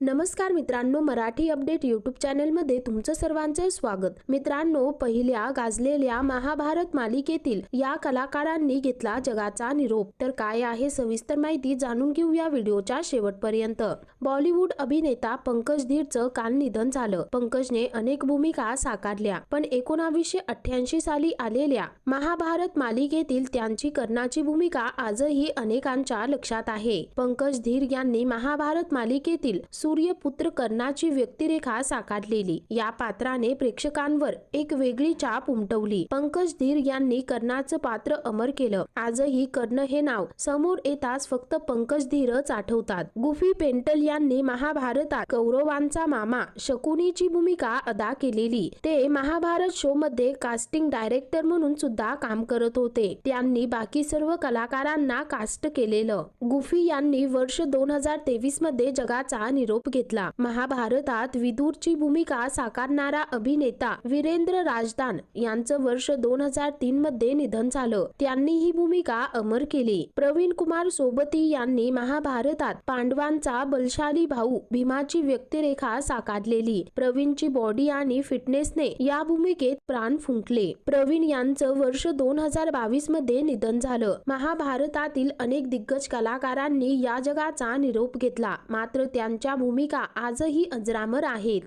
नमस्कार मित्रांनो Marathi update YouTube चॅनलमध्ये तुमचं सर्वांचं स्वागत. मित्रांनो पहिल्या गाजलेल्या महाभारत मालिकेतील या कलाकारांनी घेतला जगाचा निरोप. तर काय आहे सविस्तर माहिती जाणून घेऊया व्हिडिओच्या शेवटपर्यंत. बॉलिवूड अभिनेता पंकज धीरचं काल निधन झालं. पंकजने अनेक भूमिका साकारल्या पण एकोणावीसशे अठ्ठ्याऐंशी साली आलेल्या महाभारत मालिकेतील त्यांची कर्णाची भूमिका आजही अनेकांच्या लक्षात आहे. पंकज धीर यांनी महाभारत मालिकेतील सूर्यपुत्र कर्णाची व्यक्तिरेखा साकारलेली. या पात्राने प्रेक्षकांवर एक वेगळी चाप उमटवली. पंकज धीर यांनी कर्णाचं पात्र अमर केलं. आजही कर्ण हे नाव समोर येताच फक्त पंकज धीरच आठवतात. गुफी पेंटल यांनी महाभारतात कौरवांचा मामा शकुनीची भूमिका अदा केलेली. ते महाभारत शो मध्ये कास्टिंग डायरेक्टर म्हणून सुद्धा काम करत होते. त्यांनी बाकी सर्व कलाकारांना कास्ट केलेलं. गुफी यांनी वर्ष दोन हजार तेवीसमध्ये जगाचा निरोप घेतला. महाभारतात विदूरची भूमिका साकारणारा अभिनेता वीरेंद्र राजदान यांचं वर्ष दोन हजार तीन मध्ये निधन झालं. त्यांनी ही भूमिका अमर केली. प्रवीण कुमार सोबती यांनी महाभारतात पांडवांचा बलशाली भाऊ भीमाची व्यक्तिरेखा साकारलेली प्रवीणची बॉडी आणि फिटनेसने या भूमिकेत प्राण फुंकले. प्रवीण यांचं वर्ष दोन हजार बावीसमध्ये निधन झालं. महाभारतातील अनेक दिग्गज कलाकारांनी या जगाचा निरोप घेतला. मात्र त्यांच्या भूमिका आजही अजरामर आहेत.